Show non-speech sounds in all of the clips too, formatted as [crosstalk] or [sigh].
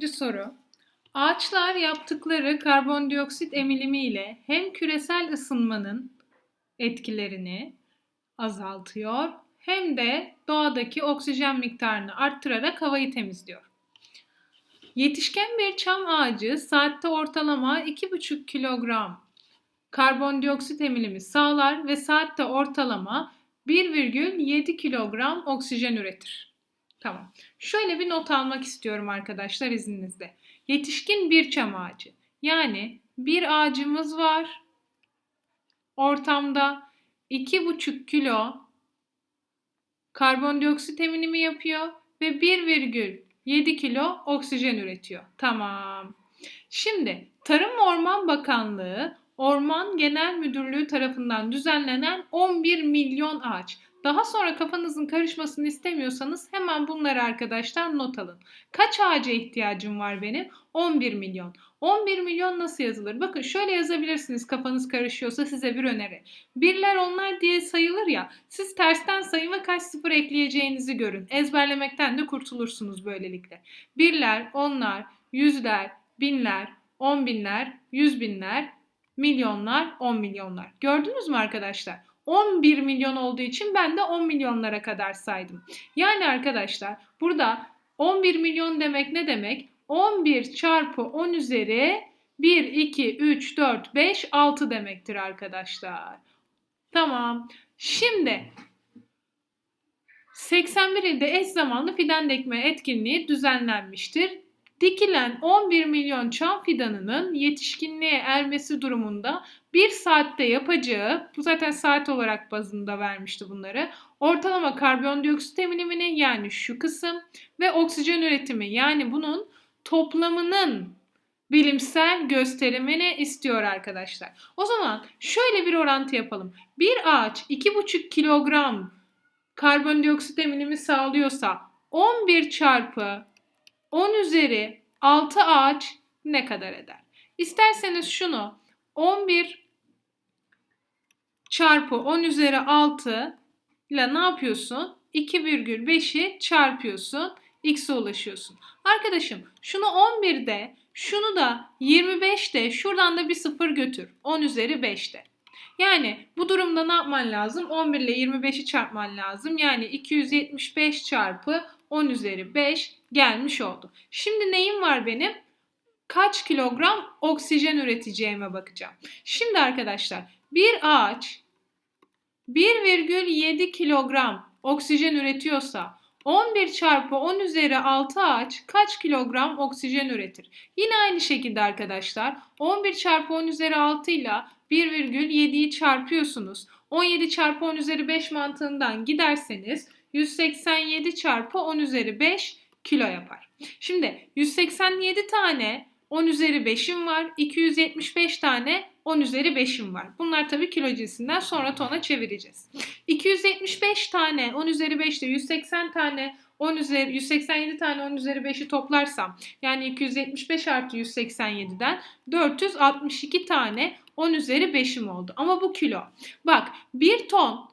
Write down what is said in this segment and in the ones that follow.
İkinci soru. Ağaçlar yaptıkları karbondioksit emilimi ile hem küresel ısınmanın etkilerini azaltıyor hem de doğadaki oksijen miktarını arttırarak havayı temizliyor. Yetişken bir çam ağacı saatte ortalama 2,5 kilogram karbondioksit emilimi sağlar ve saatte ortalama 1,7 kilogram oksijen üretir. Tamam. Şöyle bir not almak istiyorum arkadaşlar izninizle. Yetişkin bir çam ağacı. Yani bir ağacımız var. Ortamda 2,5 kilo karbondioksit eminimi yapıyor ve 1,7 kilo oksijen üretiyor. Tamam. Şimdi Tarım Orman Bakanlığı Orman Genel Müdürlüğü tarafından düzenlenen 11 milyon ağaç. Daha sonra kafanızın karışmasını istemiyorsanız hemen bunları arkadaşlar not alın. Kaç ağaca ihtiyacım var benim? 11 milyon. 11 milyon nasıl yazılır? Bakın şöyle yazabilirsiniz kafanız karışıyorsa size bir öneri. Birler onlar diye sayılır ya siz tersten sayın ve kaç sıfır ekleyeceğinizi görün. Ezberlemekten de kurtulursunuz böylelikle. Birler, onlar, yüzler, binler, on binler, yüz binler, milyonlar, on milyonlar. Gördünüz mü arkadaşlar? 11 milyon olduğu için ben de 10 milyonlara kadar saydım. Yani arkadaşlar burada 11 milyon demek ne demek? 11 çarpı 10 üzeri 1, 2, 3, 4, 5, 6 demektir arkadaşlar. Tamam. Şimdi 81 ilde eş zamanlı fidan dikme etkinliği düzenlenmiştir. Dikilen 11 milyon çam fidanının yetişkinliğe ermesi durumunda bir saatte yapacağı, bu zaten saat olarak bazında vermişti bunları, ortalama karbondioksit emilimini yani şu kısım ve oksijen üretimi yani bunun toplamının bilimsel gösterimini istiyor arkadaşlar. O zaman şöyle bir orantı yapalım. Bir ağaç 2,5 kilogram karbondioksit eminimi sağlıyorsa 11 çarpı 10 üzeri 6 ağaç ne kadar eder? İsterseniz şunu 11 çarpı 10 üzeri 6 ile ne yapıyorsun? 2,5'i çarpıyorsun. X'e ulaşıyorsun. Arkadaşım şunu 11'de, şunu da 25'te, şuradan da bir sıfır götür. 10 üzeri 5'te. Yani bu durumda ne yapman lazım? 11 ile 25'i çarpman lazım. Yani 275 çarpı 10 üzeri 5 gelmiş oldu. Şimdi neyim var benim? Kaç kilogram oksijen üreteceğime bakacağım. Şimdi arkadaşlar bir ağaç 1,7 kilogram oksijen üretiyorsa 11 çarpı 10 üzeri 6 ağaç kaç kilogram oksijen üretir? Yine aynı şekilde arkadaşlar 11 çarpı 10 üzeri 6 ile 1,7'yi çarpıyorsunuz. 17 çarpı 10 üzeri 5 mantığından giderseniz 187 çarpı 10 üzeri 5 kilo yapar. Şimdi 187 tane 10 üzeri 5'im var. 275 tane 10 üzeri 5'im var. Bunlar tabii kilo cinsinden sonra tona çevireceğiz. 275 tane 10 üzeri 5 ile 180 tane 10 üzeri 187 tane 10 üzeri 5'i toplarsam yani 275 artı 187'den 462 tane 10 üzeri 5'im oldu. Ama bu kilo. Bak 1 ton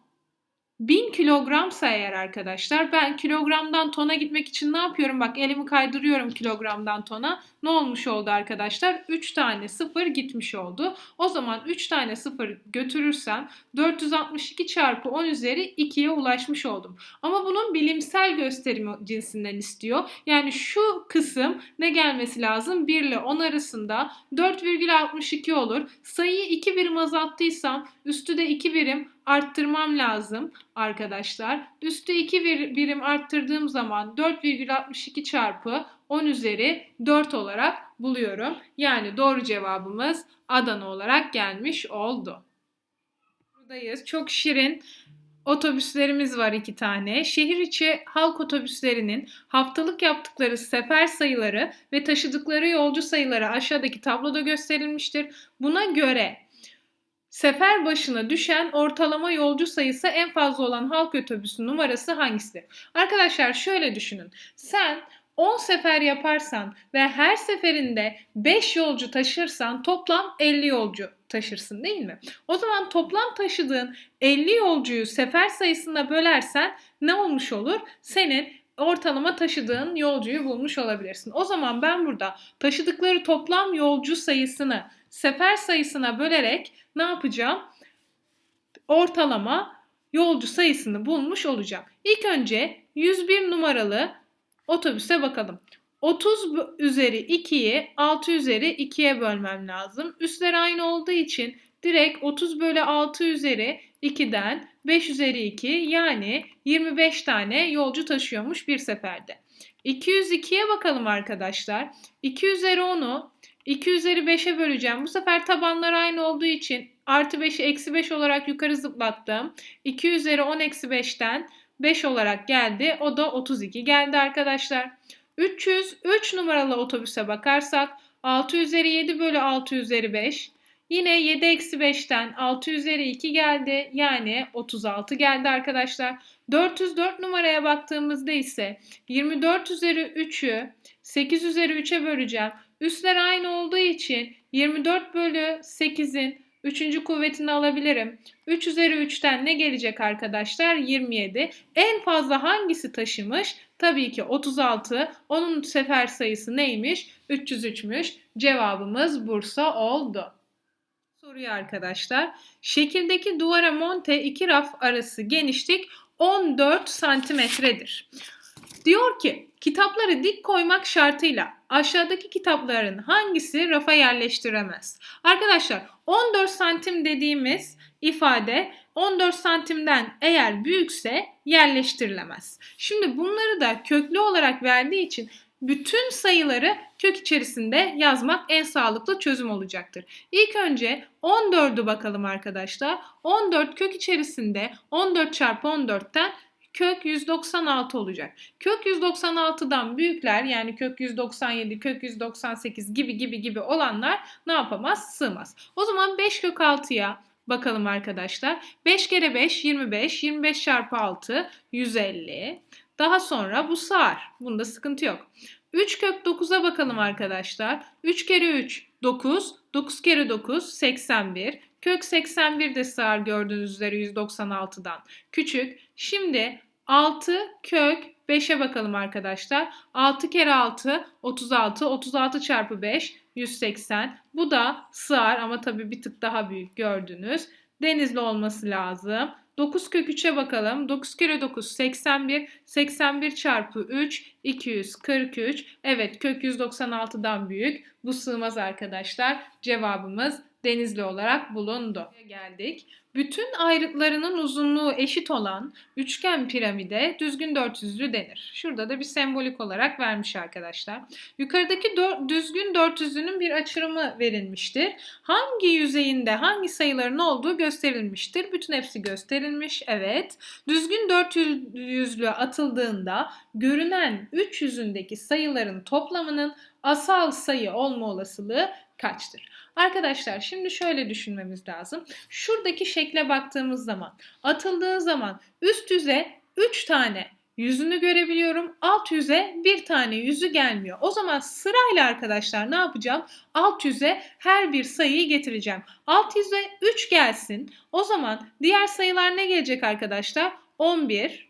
1000 kilogramsa eğer arkadaşlar ben kilogramdan tona gitmek için ne yapıyorum? Bak elimi kaydırıyorum kilogramdan tona. Ne olmuş oldu arkadaşlar? 3 tane sıfır gitmiş oldu. O zaman 3 tane sıfır götürürsem 462 çarpı 10 üzeri 2'ye ulaşmış oldum. Ama bunun bilimsel gösterimi cinsinden istiyor. Yani şu kısım ne gelmesi lazım? 1 ile 10 arasında 4,62 olur. Sayıyı 2 birim azalttıysam üstü de 2 birim arttırmam lazım arkadaşlar. Üstü 2 birim arttırdığım zaman 4,62 çarpı 10 üzeri 4 olarak buluyorum. Yani doğru cevabımız Adana olarak gelmiş oldu. Buradayız. Çok şirin otobüslerimiz var iki tane. Şehir içi halk otobüslerinin haftalık yaptıkları sefer sayıları ve taşıdıkları yolcu sayıları aşağıdaki tabloda gösterilmiştir. Buna göre Sefer başına düşen ortalama yolcu sayısı en fazla olan halk otobüsü numarası hangisidir? Arkadaşlar şöyle düşünün. Sen 10 sefer yaparsan ve her seferinde 5 yolcu taşırsan toplam 50 yolcu taşırsın değil mi? O zaman toplam taşıdığın 50 yolcuyu sefer sayısına bölersen ne olmuş olur? Senin ortalama taşıdığın yolcuyu bulmuş olabilirsin. O zaman ben burada taşıdıkları toplam yolcu sayısını sefer sayısına bölerek ne yapacağım? Ortalama yolcu sayısını bulmuş olacağım. İlk önce 101 numaralı otobüse bakalım. 30 üzeri 2'yi 6 üzeri 2'ye bölmem lazım. Üstler aynı olduğu için direkt 30 bölü 6 üzeri 2'den 5 üzeri 2 yani 25 tane yolcu taşıyormuş bir seferde. 202'ye bakalım arkadaşlar. 2 üzeri 10'u 2 üzeri 5'e böleceğim. Bu sefer tabanlar aynı olduğu için artı 5'i eksi 5 olarak yukarı zıplattım. 2 üzeri 10 eksi 5'ten 5 olarak geldi. O da 32 geldi arkadaşlar. 303 numaralı otobüse bakarsak 6 üzeri 7 bölü 6 üzeri 5. Yine 7 eksi 5'ten 6 üzeri 2 geldi. Yani 36 geldi arkadaşlar. 404 numaraya baktığımızda ise 24 üzeri 3'ü 8 üzeri 3'e böleceğim. Üstler aynı olduğu için 24 bölü 8'in 3. kuvvetini alabilirim. 3 üzeri 3'ten ne gelecek arkadaşlar? 27. En fazla hangisi taşımış? Tabii ki 36. Onun sefer sayısı neymiş? 303'müş. Cevabımız Bursa oldu. Soruyu arkadaşlar. Şekildeki duvara monte iki raf arası genişlik 14 santimetredir. Diyor ki kitapları dik koymak şartıyla aşağıdaki kitapların hangisi rafa yerleştiremez? Arkadaşlar 14 santim dediğimiz ifade 14 santimden eğer büyükse yerleştirilemez. Şimdi bunları da köklü olarak verdiği için bütün sayıları kök içerisinde yazmak en sağlıklı çözüm olacaktır. İlk önce 14'ü bakalım arkadaşlar. 14 kök içerisinde 14 çarpı 14'ten kök 196 olacak. Kök 196'dan büyükler yani kök 197, kök 198 gibi gibi gibi olanlar ne yapamaz? Sığmaz. O zaman 5 kök 6'ya bakalım arkadaşlar. 5 kere 5 25, 25 çarpı 6 150. Daha sonra bu sığar. Bunda sıkıntı yok. 3 kök 9'a bakalım arkadaşlar. 3 kere 3 9, 9 kere 9 81. Kök 81 de sığar gördüğünüz üzere 196'dan küçük. Şimdi 6 kök 5'e bakalım arkadaşlar. 6 kere 6 36. 36 çarpı 5 180. Bu da sığar ama tabii bir tık daha büyük gördünüz. Denizli olması lazım. 9 kök 3'e bakalım. 9 kere 9 81. 81 çarpı 3 243. Evet kök 196'dan büyük. Bu sığmaz arkadaşlar. Cevabımız Denizli olarak bulundu. Geldik. Bütün ayrıtlarının uzunluğu eşit olan üçgen piramide düzgün dörtüzlü denir. Şurada da bir sembolik olarak vermiş arkadaşlar. Yukarıdaki dör, düzgün dörtüzlünün bir açılımı verilmiştir. Hangi yüzeyinde hangi sayıların olduğu gösterilmiştir. Bütün hepsi gösterilmiş. Evet. Düzgün dörtüzlü atıldığında görünen üç yüzündeki sayıların toplamının asal sayı olma olasılığı kaçtır? Arkadaşlar şimdi şöyle düşünmemiz lazım. Şuradaki şekle baktığımız zaman atıldığı zaman üst yüze 3 tane yüzünü görebiliyorum. Alt yüze bir tane yüzü gelmiyor. O zaman sırayla arkadaşlar ne yapacağım? Alt yüze her bir sayıyı getireceğim. Alt yüze 3 gelsin. O zaman diğer sayılar ne gelecek arkadaşlar? 11,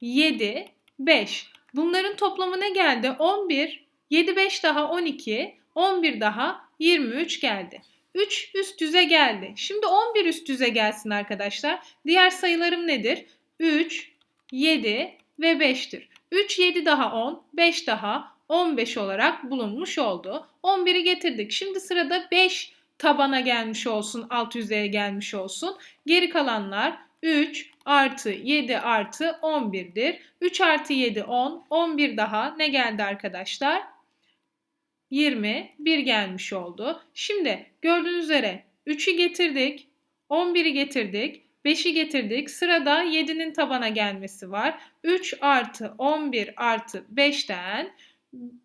7, 5. Bunların toplamı ne geldi? 11, 7, 5 daha 12, 11 daha 23 geldi. 3 üst düze geldi. Şimdi 11 üst düze gelsin arkadaşlar. Diğer sayılarım nedir? 3, 7 ve 5'tir. 3, 7 daha 10, 5 daha 15 olarak bulunmuş oldu. 11'i getirdik. Şimdi sırada 5 tabana gelmiş olsun, alt yüzeye gelmiş olsun. Geri kalanlar 3 artı 7 artı 11'dir. 3 artı 7 10, 11 daha ne geldi arkadaşlar? 20, 1 gelmiş oldu. Şimdi gördüğünüz üzere 3'ü getirdik, 11'i getirdik, 5'i getirdik. Sırada 7'nin tabana gelmesi var. 3 artı 11 artı 5'ten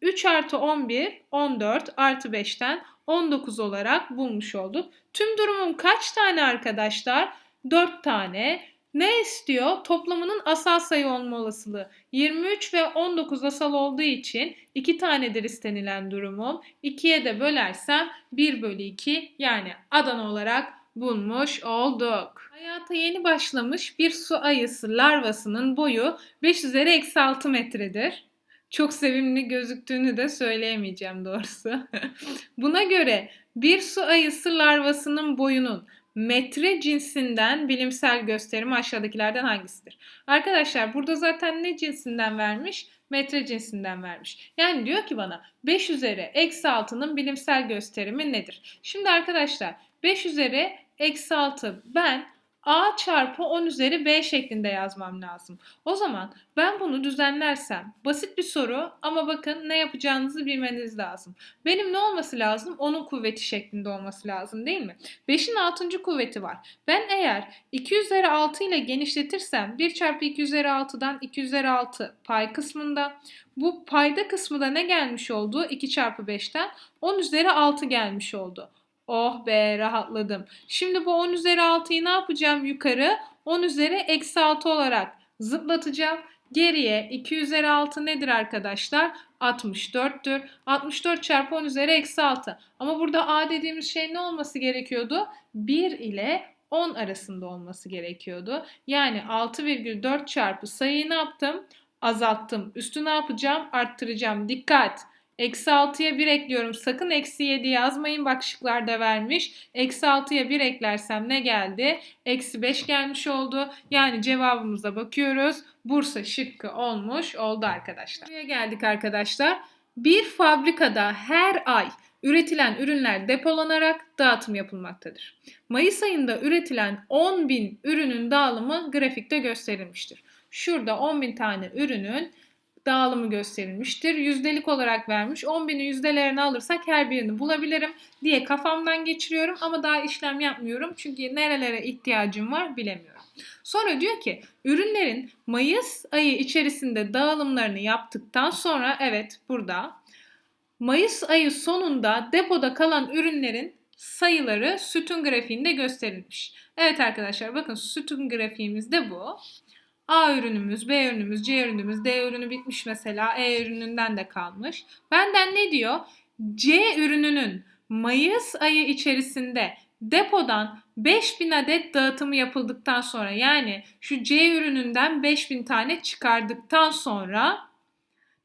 3 artı 11, 14 artı 5'ten 19 olarak bulmuş olduk. Tüm durumum kaç tane arkadaşlar? 4 tane. Ne istiyor? Toplamının asal sayı olma olasılığı. 23 ve 19 asal olduğu için 2 tanedir istenilen durumum. 2'ye de bölersem 1 bölü 2 yani Adana olarak bulmuş olduk. Hayata yeni başlamış bir su ayısı larvasının boyu 5 üzeri eksi 6 metredir. Çok sevimli gözüktüğünü de söyleyemeyeceğim doğrusu. [laughs] Buna göre bir su ayısı larvasının boyunun metre cinsinden bilimsel gösterimi aşağıdakilerden hangisidir? Arkadaşlar burada zaten ne cinsinden vermiş? Metre cinsinden vermiş. Yani diyor ki bana 5 üzeri eksi 6'nın bilimsel gösterimi nedir? Şimdi arkadaşlar 5 üzeri eksi 6 ben a çarpı 10 üzeri b şeklinde yazmam lazım. O zaman ben bunu düzenlersem basit bir soru ama bakın ne yapacağınızı bilmeniz lazım. Benim ne olması lazım? Onun kuvveti şeklinde olması lazım değil mi? 5'in 6. kuvveti var. Ben eğer 2 üzeri 6 ile genişletirsem 1 çarpı 2 üzeri 6'dan 2 üzeri 6 pay kısmında bu payda kısmı da ne gelmiş oldu? 2 çarpı 5'ten 10 üzeri 6 gelmiş oldu. Oh be rahatladım. Şimdi bu 10 üzeri 6'yı ne yapacağım yukarı? 10 üzeri eksi 6 olarak zıplatacağım. Geriye 2 üzeri 6 nedir arkadaşlar? 64'tür. 64 çarpı 10 üzeri eksi 6. Ama burada a dediğimiz şey ne olması gerekiyordu? 1 ile 10 arasında olması gerekiyordu. Yani 6,4 çarpı sayıyı ne yaptım? Azalttım. Üstü ne yapacağım? Arttıracağım. Dikkat! Eksi 6'ya 1 ekliyorum. Sakın eksi 7 yazmayın. Bak şıklarda vermiş. Eksi 6'ya 1 eklersem ne geldi? Eksi 5 gelmiş oldu. Yani cevabımıza bakıyoruz. Bursa şıkkı olmuş oldu arkadaşlar. Buraya geldik arkadaşlar. Bir fabrikada her ay üretilen ürünler depolanarak dağıtım yapılmaktadır. Mayıs ayında üretilen 10 bin ürünün dağılımı grafikte gösterilmiştir. Şurada 10 bin tane ürünün dağılımı gösterilmiştir. Yüzdelik olarak vermiş. 10 bini yüzdelerini alırsak her birini bulabilirim diye kafamdan geçiriyorum ama daha işlem yapmıyorum. Çünkü nerelere ihtiyacım var bilemiyorum. Sonra diyor ki ürünlerin Mayıs ayı içerisinde dağılımlarını yaptıktan sonra evet burada Mayıs ayı sonunda depoda kalan ürünlerin sayıları sütun grafiğinde gösterilmiş. Evet arkadaşlar bakın sütun grafiğimiz de bu. A ürünümüz, B ürünümüz, C ürünümüz, D ürünü bitmiş mesela. E ürününden de kalmış. Benden ne diyor? C ürününün Mayıs ayı içerisinde depodan 5000 adet dağıtımı yapıldıktan sonra yani şu C ürününden 5000 tane çıkardıktan sonra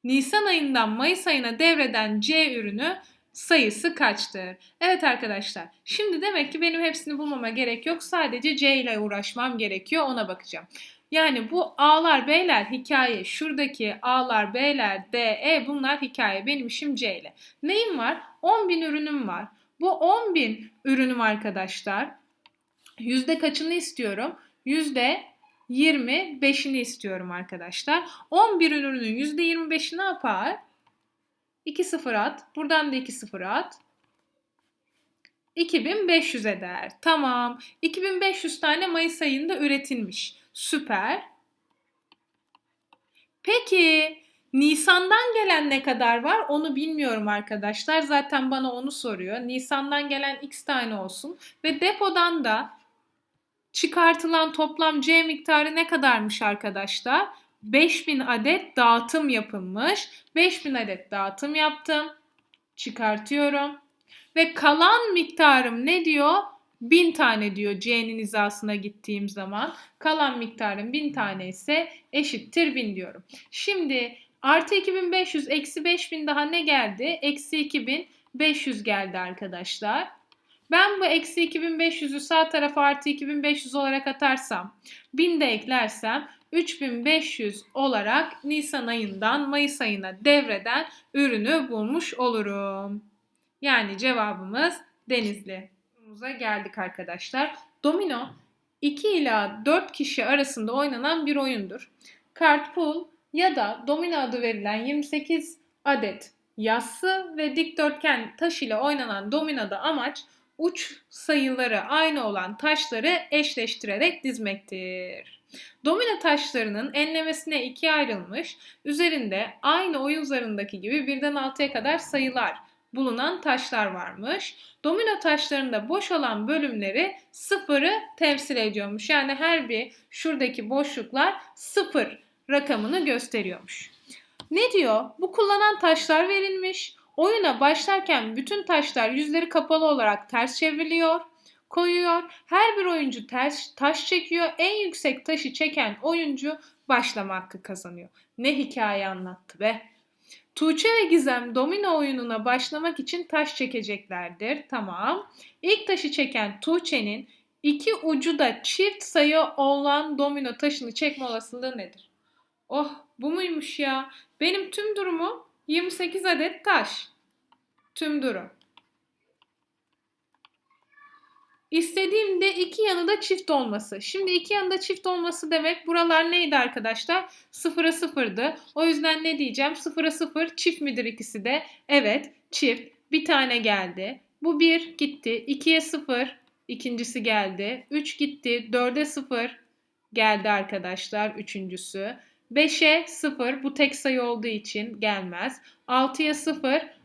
Nisan ayından Mayıs ayına devreden C ürünü sayısı kaçtır? Evet arkadaşlar şimdi demek ki benim hepsini bulmama gerek yok. Sadece C ile uğraşmam gerekiyor ona bakacağım. Yani bu A'lar B'ler hikaye. Şuradaki A'lar B'ler D, E bunlar hikaye. Benim işim C ile. Neyim var? 10 bin ürünüm var. Bu 10 bin ürünüm arkadaşlar. Yüzde kaçını istiyorum? Yüzde 25'ini istiyorum arkadaşlar. 11 ürünün yüzde 25'i ne yapar? 2 sıfır at. Buradan da 2 sıfır at. 2500 eder. Tamam. 2500 tane Mayıs ayında üretilmiş. Süper. Peki Nisan'dan gelen ne kadar var onu bilmiyorum arkadaşlar. Zaten bana onu soruyor. Nisan'dan gelen x tane olsun. Ve depodan da çıkartılan toplam C miktarı ne kadarmış arkadaşlar? 5000 adet dağıtım yapılmış. 5000 adet dağıtım yaptım. Çıkartıyorum. Ve kalan miktarım ne diyor? 1000 tane diyor C'nin hizasına gittiğim zaman. Kalan miktarım 1000 tane ise eşittir 1000 diyorum. Şimdi artı 2500 eksi 5000 daha ne geldi? Eksi 2500 geldi arkadaşlar. Ben bu eksi 2500'ü sağ tarafa artı 2500 olarak atarsam 1000 de eklersem 3500 olarak Nisan ayından Mayıs ayına devreden ürünü bulmuş olurum. Yani cevabımız Denizli sorumuza geldik arkadaşlar. Domino 2 ila 4 kişi arasında oynanan bir oyundur. Kart pool ya da domino adı verilen 28 adet yassı ve dikdörtgen taş ile oynanan dominoda amaç uç sayıları aynı olan taşları eşleştirerek dizmektir. Domino taşlarının enlemesine ikiye ayrılmış, üzerinde aynı oyun zarındaki gibi birden altıya kadar sayılar bulunan taşlar varmış. Domino taşlarında boş olan bölümleri sıfırı temsil ediyormuş. Yani her bir şuradaki boşluklar sıfır rakamını gösteriyormuş. Ne diyor? Bu kullanan taşlar verilmiş. Oyuna başlarken bütün taşlar yüzleri kapalı olarak ters çevriliyor. Koyuyor. Her bir oyuncu taş, taş çekiyor. En yüksek taşı çeken oyuncu başlama hakkı kazanıyor. Ne hikaye anlattı be. Tuğçe ve Gizem domino oyununa başlamak için taş çekeceklerdir. Tamam. İlk taşı çeken Tuğçe'nin iki ucu da çift sayı olan domino taşını çekme olasılığı nedir? Oh bu muymuş ya? Benim tüm durumum 28 adet taş. Tüm durum. İstediğimde iki yanı da çift olması. Şimdi iki yanında çift olması demek buralar neydi arkadaşlar? Sıfıra sıfırdı. O yüzden ne diyeceğim? Sıfıra sıfır çift midir ikisi de? Evet çift. Bir tane geldi. Bu bir gitti. İkiye sıfır. ikincisi geldi. Üç gitti. Dörde sıfır geldi arkadaşlar. Üçüncüsü. 5'e 0 bu tek sayı olduğu için gelmez. 6'ya 0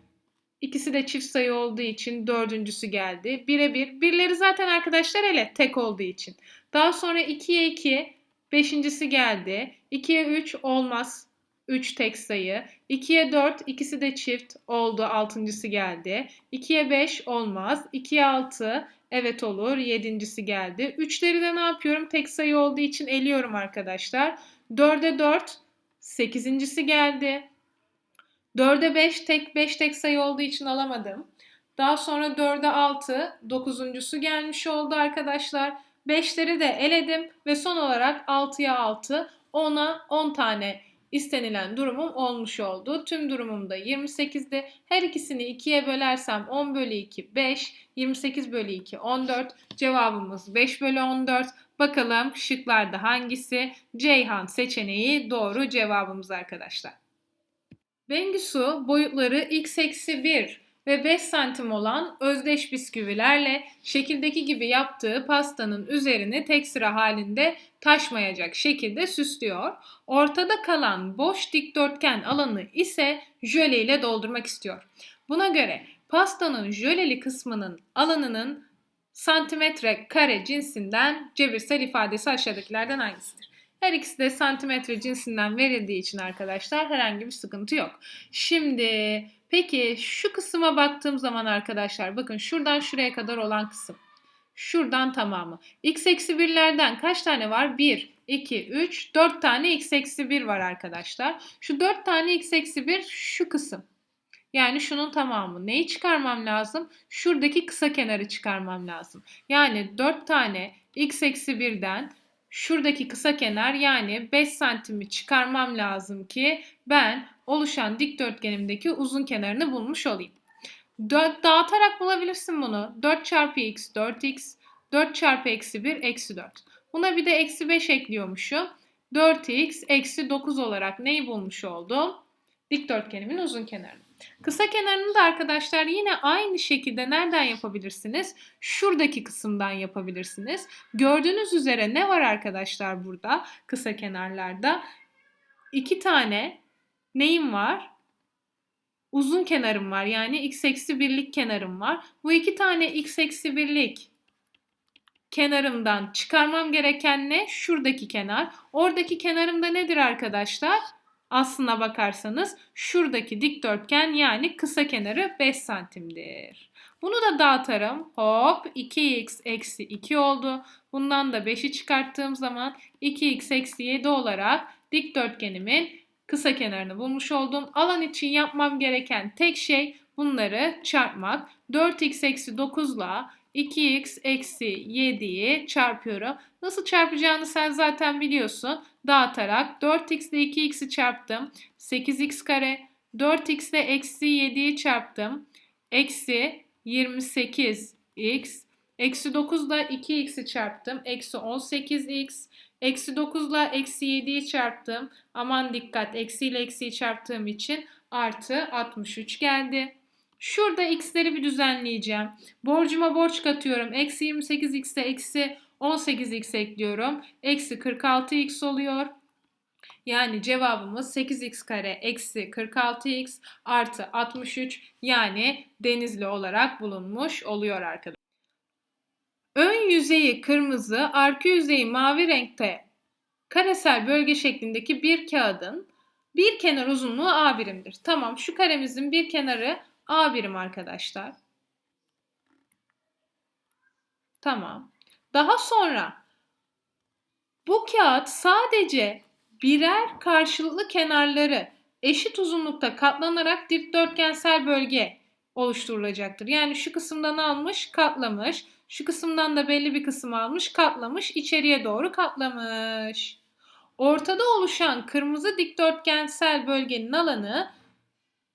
ikisi de çift sayı olduğu için dördüncüsü geldi. 1'e 1. Birleri zaten arkadaşlar ele tek olduğu için. Daha sonra 2'ye 2 beşincisi geldi. 2'ye 3 olmaz. 3 tek sayı. 2'ye 4 ikisi de çift oldu. Altıncısı geldi. 2'ye 5 olmaz. 2'ye 6 evet olur. Yedincisi geldi. Üçleri de ne yapıyorum? Tek sayı olduğu için eliyorum arkadaşlar. 4'e 4 8.si geldi. 4'e 5 tek 5 tek sayı olduğu için alamadım. Daha sonra 4'e 6 9.sü gelmiş oldu arkadaşlar. 5'leri de eledim ve son olarak 6'ya 6 10'a 10 tane istenilen durumum olmuş oldu. Tüm durumum da 28'di. Her ikisini 2'ye bölersem 10 bölü 2 5, 28 bölü 2 14. Cevabımız 5 bölü 14. Bakalım şıklarda hangisi? Ceyhan seçeneği doğru cevabımız arkadaşlar. Bengisu boyutları x eksi 1 ve 5 santim olan özdeş bisküvilerle şekildeki gibi yaptığı pastanın üzerini tek sıra halinde taşmayacak şekilde süslüyor. Ortada kalan boş dikdörtgen alanı ise jöle ile doldurmak istiyor. Buna göre pastanın jöleli kısmının alanının santimetre kare cinsinden cebirsel ifadesi aşağıdakilerden hangisidir? Her ikisi de santimetre cinsinden verildiği için arkadaşlar herhangi bir sıkıntı yok. Şimdi peki şu kısma baktığım zaman arkadaşlar bakın şuradan şuraya kadar olan kısım. Şuradan tamamı. x eksi 1'lerden kaç tane var? 1, 2, 3, 4 tane x eksi 1 var arkadaşlar. Şu 4 tane x eksi 1 şu kısım. Yani şunun tamamı. Neyi çıkarmam lazım? Şuradaki kısa kenarı çıkarmam lazım. Yani 4 tane x eksi 1'den şuradaki kısa kenar yani 5 santimi çıkarmam lazım ki ben oluşan dikdörtgenimdeki uzun kenarını bulmuş olayım. 4, dağıtarak bulabilirsin bunu. 4 çarpı x 4x 4 çarpı eksi 1 eksi 4. Buna bir de eksi 5 ekliyormuşum. 4x eksi 9 olarak neyi bulmuş oldum? Dikdörtgenimin uzun kenarını. Kısa kenarını da arkadaşlar yine aynı şekilde nereden yapabilirsiniz? Şuradaki kısımdan yapabilirsiniz. Gördüğünüz üzere ne var arkadaşlar burada kısa kenarlarda? İki tane neyim var? Uzun kenarım var. Yani x eksi birlik kenarım var. Bu iki tane x eksi birlik kenarımdan çıkarmam gereken ne? Şuradaki kenar. Oradaki kenarım da nedir arkadaşlar? Aslına bakarsanız şuradaki dikdörtgen yani kısa kenarı 5 santimdir. Bunu da dağıtarım. Hop 2x eksi 2 oldu. Bundan da 5'i çıkarttığım zaman 2x eksi 7 olarak dikdörtgenimin kısa kenarını bulmuş oldum. Alan için yapmam gereken tek şey bunları çarpmak. 4x eksi 9 ile 2x eksi 7'yi çarpıyorum. Nasıl çarpacağını sen zaten biliyorsun. Dağıtarak 4x ile 2x'i çarptım. 8x kare. 4x ile eksi 7'yi çarptım. Eksi 28x. Eksi 9 ile 2x'i çarptım. Eksi 18x. Eksi 9 ile eksi 7'yi çarptım. Aman dikkat eksi ile eksiyi çarptığım için artı 63 geldi. Şurada x'leri bir düzenleyeceğim. Borcuma borç katıyorum. Eksi 28x'e eksi 18x ekliyorum. Eksi 46x oluyor. Yani cevabımız 8x kare eksi 46x artı 63 yani denizli olarak bulunmuş oluyor arkadaşlar. Ön yüzeyi kırmızı, arka yüzeyi mavi renkte karesel bölge şeklindeki bir kağıdın bir kenar uzunluğu A birimdir. Tamam şu karemizin bir kenarı A birim arkadaşlar. Tamam. Daha sonra bu kağıt sadece birer karşılıklı kenarları eşit uzunlukta katlanarak dikdörtgensel bölge oluşturulacaktır. Yani şu kısımdan almış, katlamış. Şu kısımdan da belli bir kısım almış, katlamış, içeriye doğru katlamış. Ortada oluşan kırmızı dikdörtgensel bölgenin alanı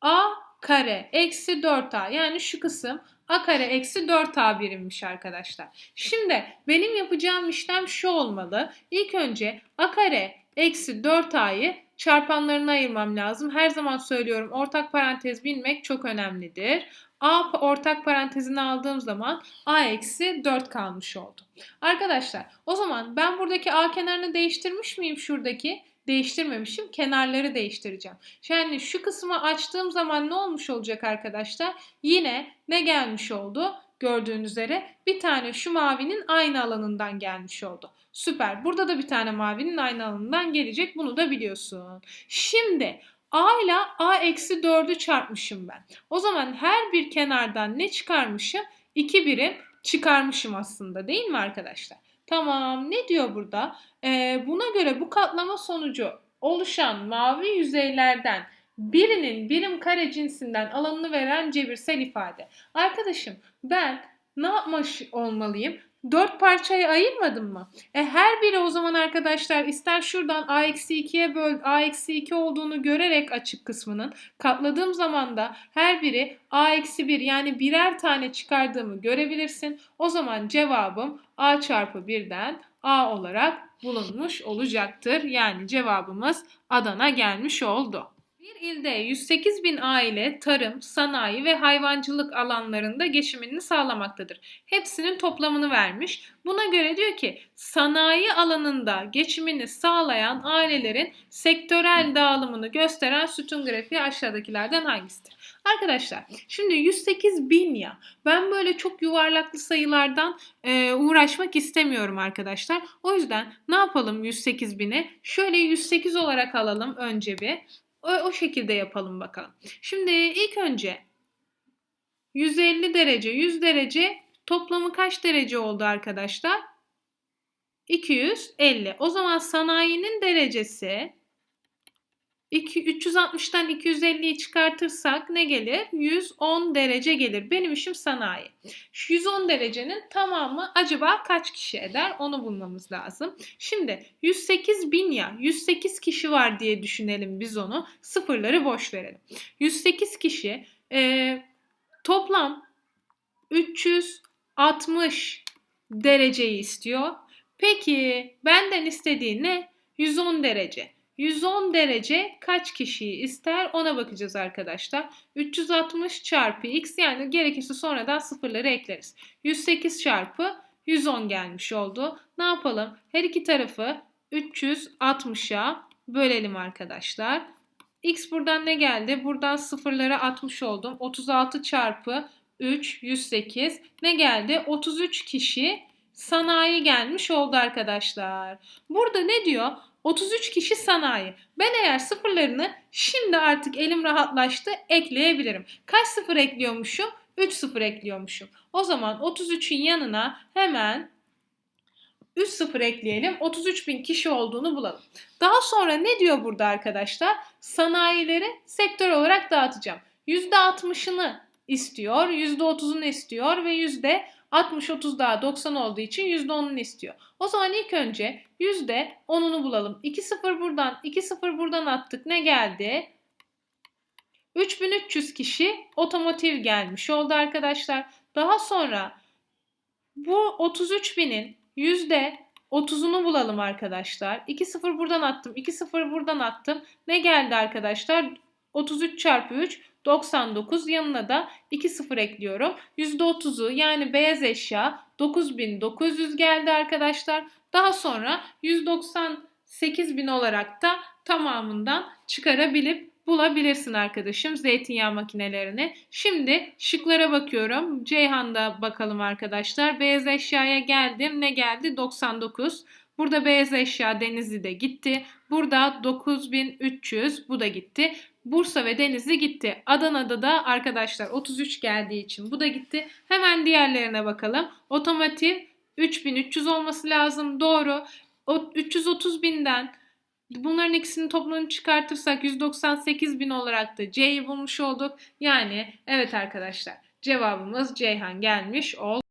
a kare eksi 4a yani şu kısım a kare eksi 4a birimmiş arkadaşlar. Şimdi benim yapacağım işlem şu olmalı. İlk önce a kare eksi 4a'yı çarpanlarına ayırmam lazım. Her zaman söylüyorum ortak parantez bilmek çok önemlidir. A ortak parantezini aldığım zaman A eksi 4 kalmış oldu. Arkadaşlar o zaman ben buradaki A kenarını değiştirmiş miyim şuradaki? Değiştirmemişim. Kenarları değiştireceğim. Yani şu kısmı açtığım zaman ne olmuş olacak arkadaşlar? Yine ne gelmiş oldu? Gördüğünüz üzere bir tane şu mavinin aynı alanından gelmiş oldu. Süper. Burada da bir tane mavinin aynı alanından gelecek. Bunu da biliyorsun. Şimdi A ile A eksi 4'ü çarpmışım ben. O zaman her bir kenardan ne çıkarmışım? 2 birim çıkarmışım aslında değil mi arkadaşlar? Tamam ne diyor burada? Ee, buna göre bu katlama sonucu oluşan mavi yüzeylerden birinin birim kare cinsinden alanını veren cebirsel ifade. Arkadaşım ben ne yapmış olmalıyım? Dört parçaya ayırmadım mı? E her biri o zaman arkadaşlar ister şuradan a-2'ye böl a-2 olduğunu görerek açık kısmının katladığım zaman da her biri a-1 yani birer tane çıkardığımı görebilirsin. O zaman cevabım a çarpı 1'den a olarak bulunmuş olacaktır. Yani cevabımız Adana gelmiş oldu. Bir ilde 108 bin aile tarım, sanayi ve hayvancılık alanlarında geçimini sağlamaktadır. Hepsinin toplamını vermiş. Buna göre diyor ki sanayi alanında geçimini sağlayan ailelerin sektörel dağılımını gösteren sütun grafiği aşağıdakilerden hangisidir? Arkadaşlar şimdi 108 bin ya ben böyle çok yuvarlaklı sayılardan e, uğraşmak istemiyorum arkadaşlar. O yüzden ne yapalım 108 bini? Şöyle 108 olarak alalım önce bir. O, o şekilde yapalım bakalım. Şimdi ilk önce 150 derece, 100 derece toplamı kaç derece oldu arkadaşlar? 250. O zaman sanayinin derecesi 360'tan 250'yi çıkartırsak ne gelir? 110 derece gelir. Benim işim sanayi. Şu 110 derecenin tamamı acaba kaç kişi eder? Onu bulmamız lazım. Şimdi 108 bin ya 108 kişi var diye düşünelim biz onu. Sıfırları boş verelim. 108 kişi e, toplam 360 dereceyi istiyor. Peki benden istediği ne? 110 derece. 110 derece kaç kişiyi ister ona bakacağız arkadaşlar. 360 çarpı x yani gerekirse sonradan sıfırları ekleriz. 108 çarpı 110 gelmiş oldu. Ne yapalım? Her iki tarafı 360'a bölelim arkadaşlar. X buradan ne geldi? Buradan sıfırları 60 oldum. 36 çarpı 3 108 ne geldi? 33 kişi sanayi gelmiş oldu arkadaşlar. Burada ne diyor? 33 kişi sanayi. Ben eğer sıfırlarını şimdi artık elim rahatlaştı ekleyebilirim. Kaç sıfır ekliyormuşum? 3 sıfır ekliyormuşum. O zaman 33'ün yanına hemen 3 sıfır ekleyelim. 33 bin kişi olduğunu bulalım. Daha sonra ne diyor burada arkadaşlar? Sanayileri sektör olarak dağıtacağım. %60'ını istiyor, %30'unu istiyor ve %60-30 daha 90 olduğu için %10'unu istiyor. O zaman ilk önce %10'unu bulalım. 2 0 buradan, 2 0 buradan attık. Ne geldi? 3300 kişi otomotiv gelmiş oldu arkadaşlar. Daha sonra bu 33 binin %30'unu bulalım arkadaşlar. 2 0 buradan attım. 2 0 buradan attım. Ne geldi arkadaşlar? 33 çarpı 3 99 yanına da 2 sıfır ekliyorum. %30'u yani beyaz eşya 9900 geldi arkadaşlar. Daha sonra 198.000 olarak da tamamından çıkarabilip bulabilirsin arkadaşım zeytinyağı makinelerini. Şimdi şıklara bakıyorum. Ceyhan'da bakalım arkadaşlar. Beyaz eşyaya geldim. Ne geldi? 99. Burada beyaz eşya Denizli'de gitti. Burada 9300 bu da gitti. Bursa ve Denizli gitti. Adana'da da arkadaşlar 33 geldiği için bu da gitti. Hemen diğerlerine bakalım. Otomotiv 3300 olması lazım. Doğru. O 330 binden bunların ikisinin toplamını çıkartırsak 198 bin olarak da C'yi bulmuş olduk. Yani evet arkadaşlar cevabımız Ceyhan gelmiş oldu.